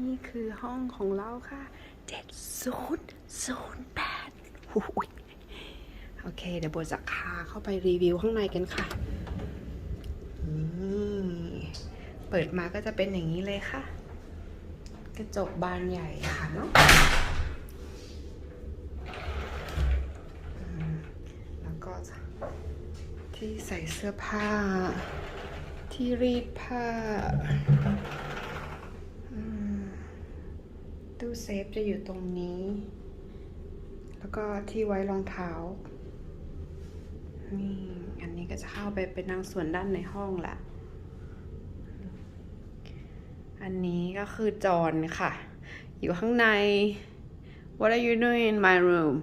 นี่คือห้องของเราค่ะ7008หูยโอเค เดี๋ยวโบจะพาเข้าไปรีวิวข้างในกันค่ะนี่เปิดมาก็จะเป็นอย่างนี้เลยค่ะ กระจกบานใหญ่ค่ะเนาะแล้วก็ที่ใส่เสื้อผ้า ที่รีดผ้าอืม ตู้เซฟจะอยู่ตรงนี้ แล้วก็ที่ไว้รองเท้า นี่ อันนี้ก็จะเข้าไปเป็นนางส่วนด้านในห้องแหละ อันนี้ก็คือจอนค่ะ อยู่ข้างใน What are you doing in my room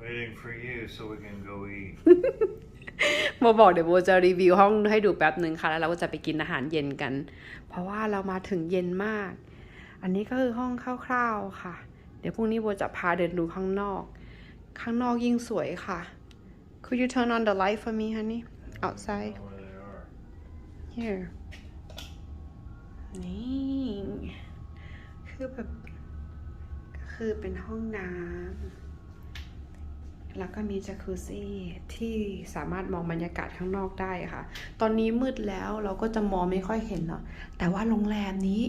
Waiting for you so we can go eat. โมบอกเดี๋ยวโบจะรีวิวห้องให้ดูแป๊บหนึ่งค่ะ แล้วเราก็จะไปกินอาหารเย็นกัน เพราะว่าเรามาถึงเย็นมาก อันนี้ก็คือห้องคร่าวๆค่ะ เดี๋ยวพรุ่งนี้โบจะพาเดินดูข้างนอก ข้างนอกยิ่งสวยค่ะ Could you turn on the light for me honey outside Where they are. here นี่คือแบบก็คือเป็นห้องน้ำ แล้วก็มีจักรุซี่ที่สามารถมองบรรยากาศข้างนอกได้ค่ะ ตอนนี้มืดแล้วเราก็จะมองไม่ค่อยเห็นเนาะ แต่ว่าโรงแรมนี้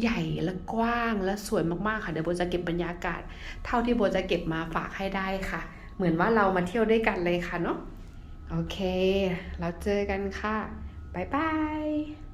ใหญ่และกว้างและสวยมากๆค่ะ เดี๋ยวโบจะเก็บบรรยากาศ เท่าที่โบจะเก็บมาฝากให้ได้ค่ะ เหมือนว่าเรามาเที่ยวด้วยกันเลยค่ะเนาะ โอเค เราเจอกันค่ะ บ๊ายบาย